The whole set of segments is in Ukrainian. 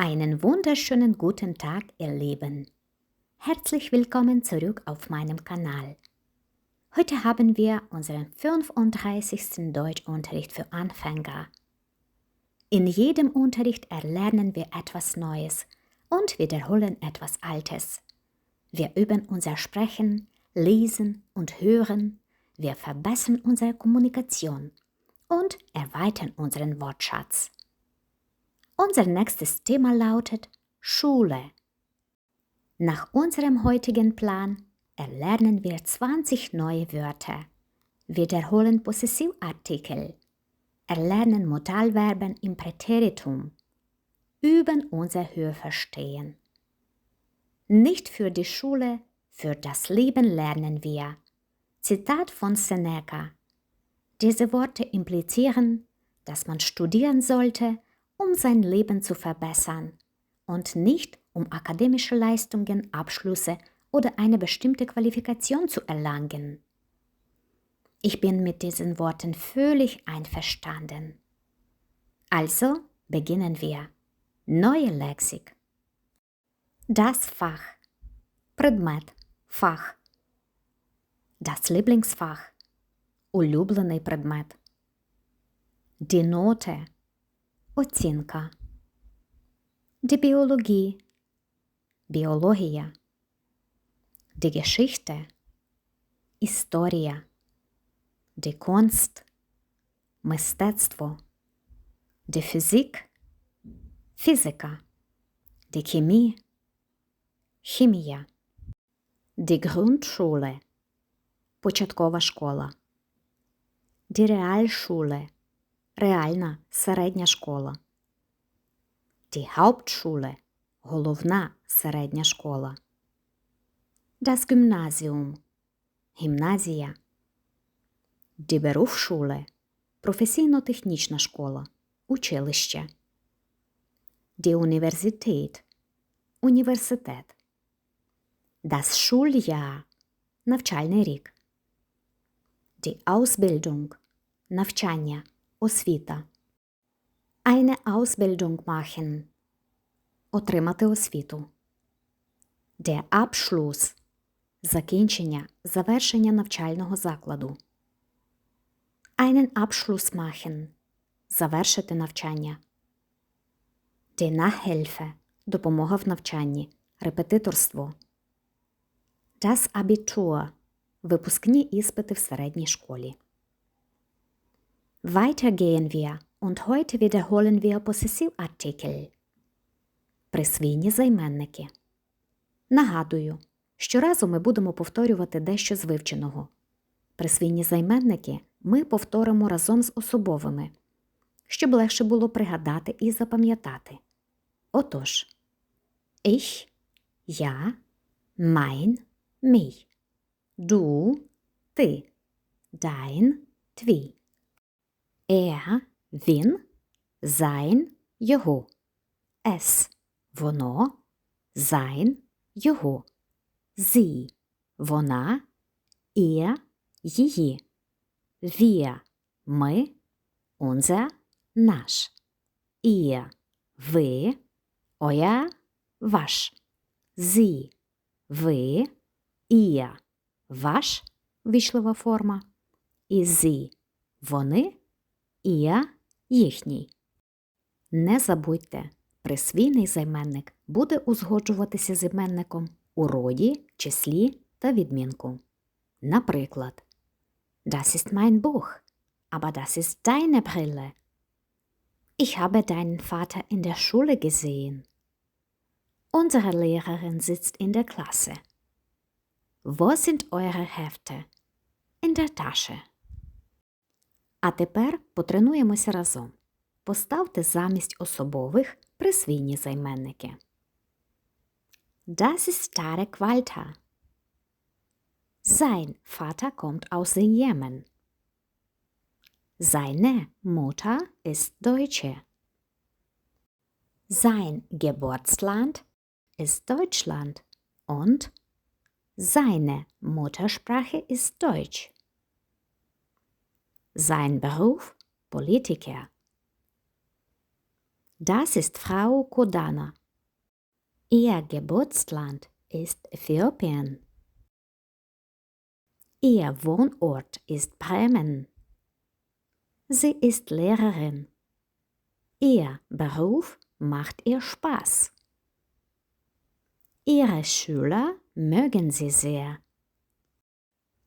Einen wunderschönen guten Tag, ihr Lieben. Herzlich willkommen zurück auf meinem Kanal. Heute haben wir unseren 35. Deutschunterricht für Anfänger. In jedem Unterricht erlernen wir etwas Neues und wiederholen etwas Altes. Wir üben unser Sprechen, Lesen und Hören, wir verbessern unsere Kommunikation und erweitern unseren Wortschatz. Unser nächstes Thema lautet Schule. Nach unserem heutigen Plan erlernen wir 20 neue Wörter, wiederholen Possessivartikel, erlernen Modalverben im Präteritum, üben unser Hörverstehen. Nicht für die Schule, für das Leben lernen wir. Zitat von Seneca. Diese Worte implizieren, dass man studieren sollte, um sein Leben zu verbessern und nicht um akademische Leistungen, Abschlüsse oder eine bestimmte Qualifikation zu erlangen. Ich bin mit diesen Worten völlig einverstanden. Also beginnen wir. Neue Lexik. Das Fach. Предмет. Fach. Das Lieblingsfach. Улюблений предмет. Die Note Оцінка. Die Biologie біологія. Історія. Die Kunst мистецтво. Die Physik фізика. Die Chemie хімія. Die Grundschule початкова школа. Realschule реальна середня школа. Die Hauptschule – головна середня школа. Das Gymnasium – гімназія. Die Berufsschule – професійно-технічна школа, училище. Die Universität – університет. Das Schuljahr – навчальний рік. Die Ausbildung – навчання освіта. Eine Ausbildung machen. Отримати освіту. Der Abschluss – закінчення, завершення навчального закладу. Einen Abschluss machen – завершити навчання. Die Nachhilfe – допомога в навчанні, репетиторство. Das Abitur – випускні іспити в середній школі. Weiter gehen wir und heute wiederholen wir Possessivartikel. Присвійні займенники. Нагадую, щоразу ми будемо повторювати дещо з вивченого. Присвійні займенники ми повторимо разом з особовими, щоб легше було пригадати і запам'ятати. Отож, ich, я, mein, мій, du, ти, dein, твій. Er, він, sein, його. Es, воно, sein, його. Sie, вона, ihr, її. Wir, ми, unser, наш. Ihr, ви, euer, ваш. Sie, ви, ihr, ваш, вічлова форма. І sie, вони, Іа їхній. Не забудьте, присвійний займенник буде узгоджуватися з іменником у роді, числі та відмінку. Наприклад, Das ist mein Buch, aber das ist deine Brille. Ich habe deinen Vater in der Schule gesehen. Unsere Lehrerin sitzt in der Klasse. Wo sind eure Hefte? In der Tasche. А тепер потренуємося разом. Поставте замість особових присвійні займенники. Das ist Tarek Walter. Sein Vater kommt aus dem Jemen. Seine Mutter ist Deutsche. Sein Geburtsland ist Deutschland und seine Muttersprache ist Deutsch. Sein Beruf Politiker. Das ist Frau Kodana. Ihr Geburtsland ist Äthiopien. Ihr Wohnort ist Bremen. Sie ist Lehrerin. Ihr Beruf macht ihr Spaß. Ihre Schüler mögen sie sehr.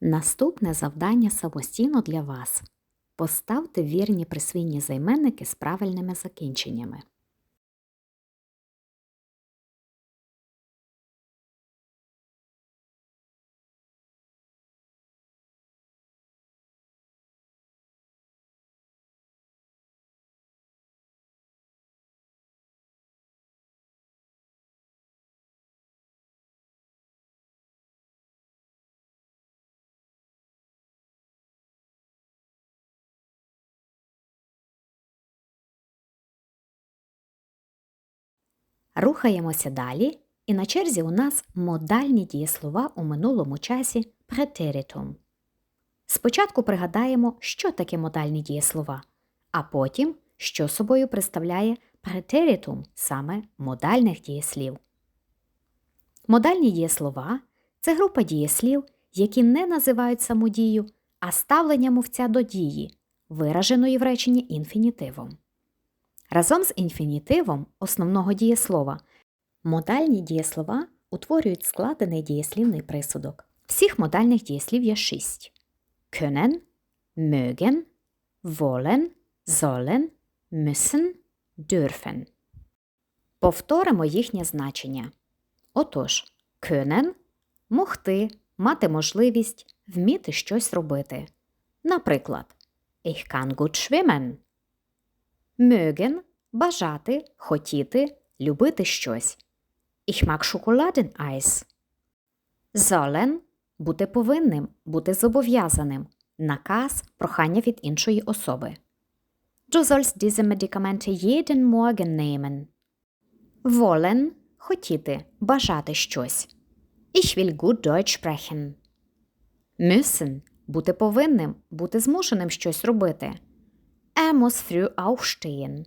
Наступне завдання самостійно для вас. Поставте вірні присвійні займенники з правильними закінченнями. Рухаємося далі, і на черзі у нас модальні дієслова у минулому часі претеритум. Спочатку пригадаємо, що таке модальні дієслова, а потім, що собою представляє претеритум саме модальних дієслів. Модальні дієслова це група дієслів, які не називають самодію, а ставлення мовця до дії, вираженої в реченні інфінітивом. Разом з інфінітивом основного дієслова модальні дієслова утворюють складений дієслівний присудок. Всіх модальних дієслів є шість: können, mögen, wollen, sollen, müssen, dürfen. Повторимо їхнє значення. Отож, können – могти, мати можливість, вміти щось робити. Наприклад, Ich kann gut schwimmen. Mögen – бажати, хотіти, любити щось. Ich mag Schokoladeneis. Sollen – бути повинним, бути зобов'язаним. Наказ – прохання від іншої особи. Du sollst diese Medikamente jeden Morgen nehmen. Wollen – хотіти, бажати щось. Ich will gut Deutsch sprechen. Müssen – бути повинним, бути змушеним щось робити. Er muss früh aufstehen.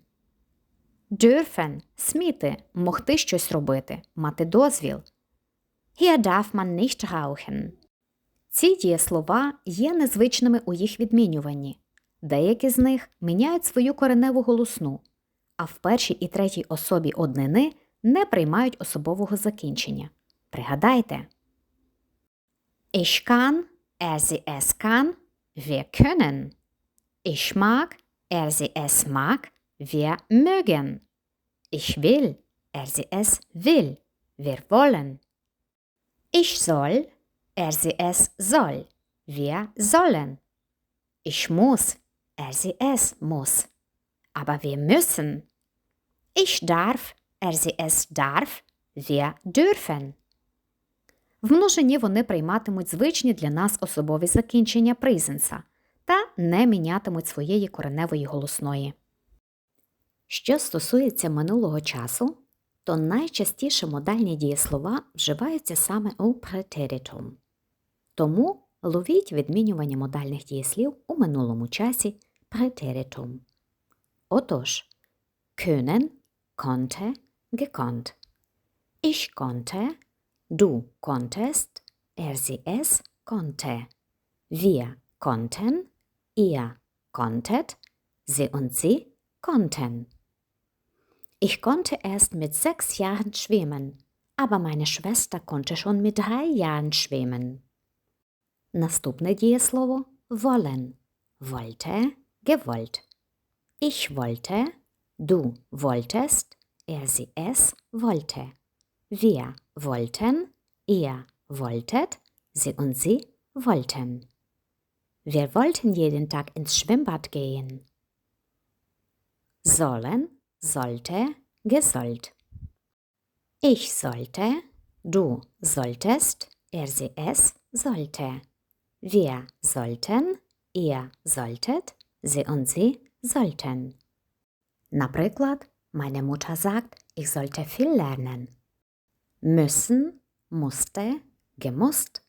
Dürfen – сміти, могти щось робити, мати дозвіл. Hier darf man nicht rauchen. Ці дієслова є незвичними у їх відмінюванні. Деякі з них міняють свою кореневу голосну, а в першій і третій особі однини не приймають особового закінчення. Пригадайте. Ich kann, er sie es kann, wir können. Ich mag, er sie es mag, wir mögen. Ich will, er sie es will, wir wollen. Ich soll, er sie es soll, wir sollen. Ich muss, er sie es muss, aber wir müssen. Ich darf, er sie es darf, wir dürfen. В множині вони прийматимуть звичні для нас особові закінчення призенса та не мінятимуть своєї кореневої голосної. Що стосується минулого часу, то найчастіше модальні дієслова вживаються саме у претеритум. Тому ловіть відмінювання модальних дієслів у минулому часі претеритум. Отож, können, konnte, gekonnt. Ich konnte, du konntest, er sie es konnte. Wir konnten, ihr konntet, sie und sie konnten. Ich konnte erst mit sechs Jahren schwimmen, aber meine Schwester konnte schon mit drei Jahren schwimmen. Наступне дієслово wollen. Wollte, gewollt. Ich wollte, du wolltest, er sie es wollte. Wir wollten, ihr wolltet, sie und sie wollten. Wir wollten jeden Tag ins Schwimmbad gehen. Sollen, sollte, gesollt. Ich sollte, du solltest, er sie es sollte. Wir sollten, ihr solltet, sie und sie sollten. Na przykład, meine Mutter sagt, ich sollte viel lernen. Müssen, musste, gemusst.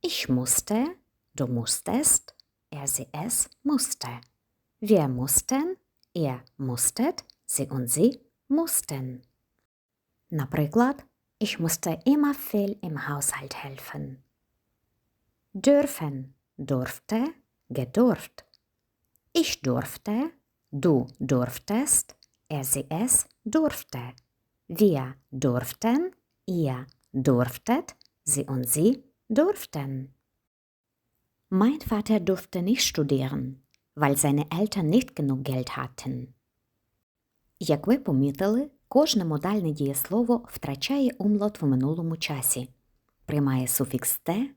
Ich musste, du musstest, er sie es musste. Wir mussten, ihr musstet, Sie und sie mussten. Наприклад, ich musste immer viel im Haushalt helfen. Dürfen durfte, gedurft. Ich durfte, du durftest, er sie es durfte. Wir durften, ihr durftet, sie und sie durften. Mein Vater durfte nicht studieren, weil seine Eltern nicht genug Geld hatten. Як ви помітили, кожне модальне дієслово втрачає умлот в минулому часі, приймає суфікс те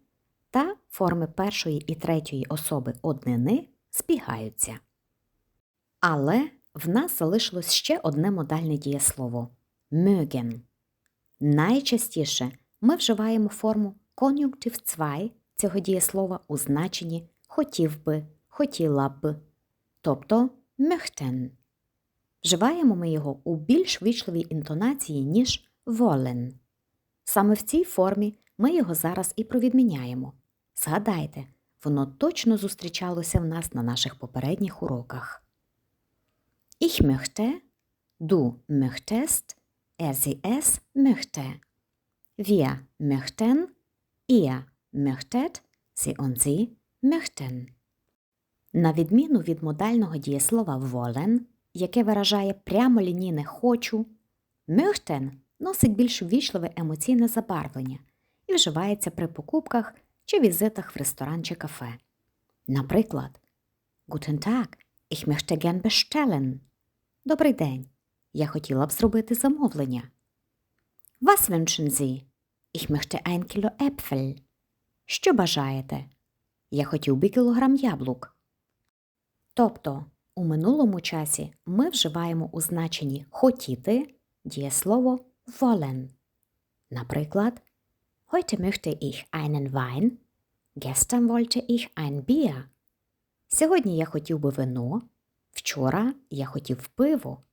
та форми першої і третьої особи однини збігаються. Але в нас залишилось ще одне модальне дієслово mögen. Найчастіше ми вживаємо форму кон'юнктив 2 цього дієслова у значенні хотів би, хотіла б, тобто möchten. Вживаємо ми його у більш вічливій інтонації, ніж wollen. Саме в цій формі ми його зараз і провідміняємо. Згадайте, воно точно зустрічалося в нас на наших попередніх уроках. Ich möchte, du möchtest, er sie es möchte. Wir möchten, ihr möchtet, sie und sie möchten. На відміну від модального дієслова wollen, яке виражає прямолінійне хочу, möchten носить більш ввічливе емоційне забарвлення і вживається при покупках чи візитах в ресторан чи кафе. Наприклад, Guten Tag, ich möchte gern bestellen. Добрий день. Я хотіла б зробити замовлення. Was wünschen Sie? Ich möchte ein Kilo Äpfel. Що бажаєте? Я хотів би кілограм яблук. Тобто, у минулому часі ми вживаємо у значенні хотіти дієслово wollen. Наприклад, Heute möchte ich einen Wein. Gestern wollte ich ein Bier. Сьогодні я хотів би вино. Вчора я хотів пиво.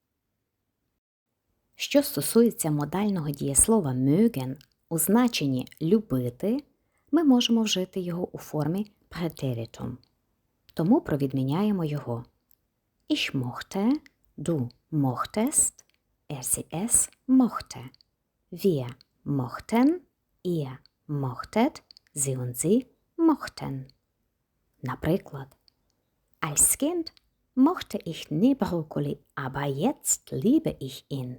Що стосується модального дієслова mögen у значенні любити, ми можемо вжити його у формі претеритум. Тому провідміняємо його. Ich mochte, du mochtest, er sie es mochte. Wir mochten, ihr mochtet, sie und sie mochten. Наприклад, als Kind mochte ich nie Brokkoli, aber jetzt liebe ich ihn.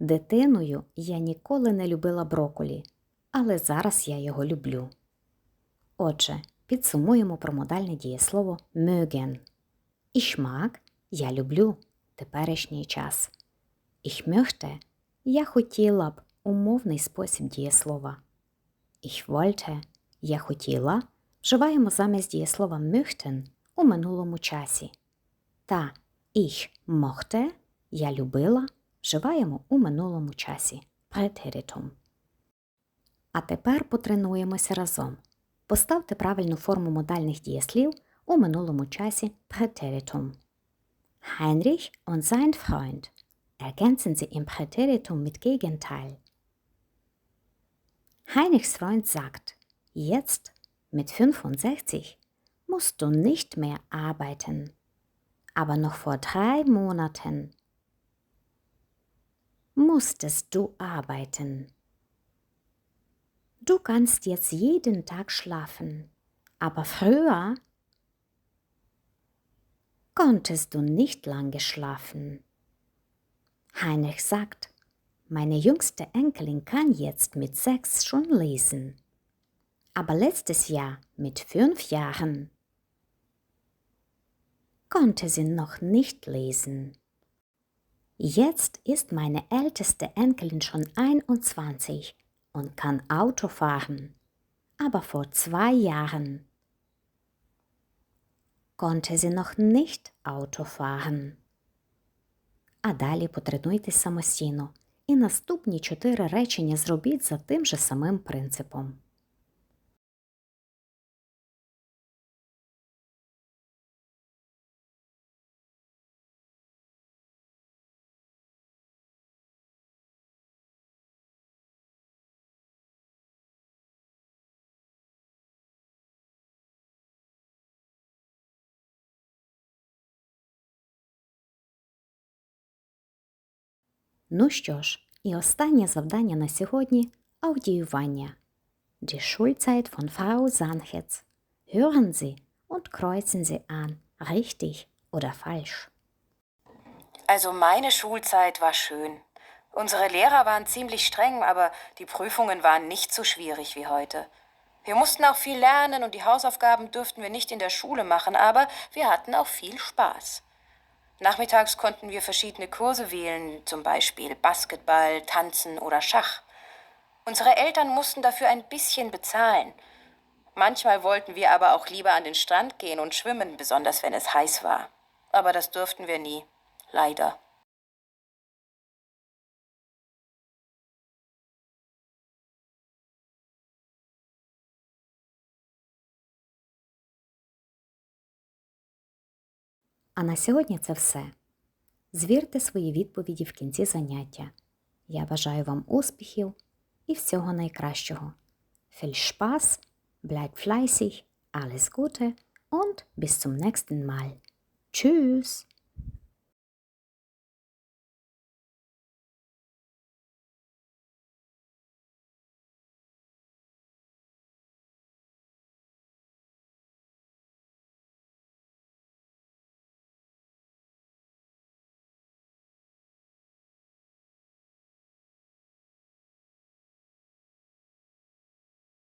Дитиною я ніколи не любила броколі, але зараз я його люблю. Отже, підсумуємо про модальне дієслово mögen. Ich я люблю теперішній час. Ich я хотіла б умовний спосіб дієслова. Ich я хотіла вживаємо замість дієслова möchten у минулому часі. Та ich mochte – я любила вживаємо у минулому часі претеритум. А тепер потренуємося разом. Поставте правильну форму модальних дієслів у минулому часі претеритум. Heinrich und sein Freund. Ergänzen Sie im Präteritum mit Gegenteil. Heinrichs Freund sagt, jetzt mit 65 musst du nicht mehr arbeiten. Aber noch vor drei Monaten musstest du arbeiten. Du kannst jetzt jeden Tag schlafen, aber früher konntest du nicht lange schlafen. Heinrich sagt, meine jüngste Enkelin kann jetzt mit sechs schon lesen, aber letztes Jahr mit fünf Jahren konnte sie noch nicht lesen. Jetzt ist meine älteste Enkelin schon 21 und kann Auto fahren, aber vor zwei Jahren konnte sie noch nicht Auto fahren. А далі потренуйтесь самостійно і наступні чотири речення зробіть за тим же самим принципом. Ну що ж, і останнє завдання на сьогодні аудіювання. Die Schulzeit von Frau Sanhetz. Hören Sie und kreuzen Sie an, richtig oder falsch. Also meine Schulzeit war schön. Unsere Lehrer waren ziemlich streng, aber die Prüfungen waren nicht so schwierig wie heute. Wir mussten auch viel lernen und die Hausaufgaben durften wir nicht in der Schule machen, aber wir hatten auch viel Spaß. Nachmittags konnten wir verschiedene Kurse wählen, zum Beispiel Basketball, Tanzen oder Schach. Unsere Eltern mussten dafür ein bisschen bezahlen. Manchmal wollten wir aber auch lieber an den Strand gehen und schwimmen, besonders wenn es heiß war. Aber das durften wir nie. Leider. А на сьогодні це все. Звірте свої відповіді в кінці заняття. Я бажаю вам успіхів і всього найкращого. Viel Spaß, bleibt fleißig, alles Gute und bis zum nächsten Mal. Tschüss!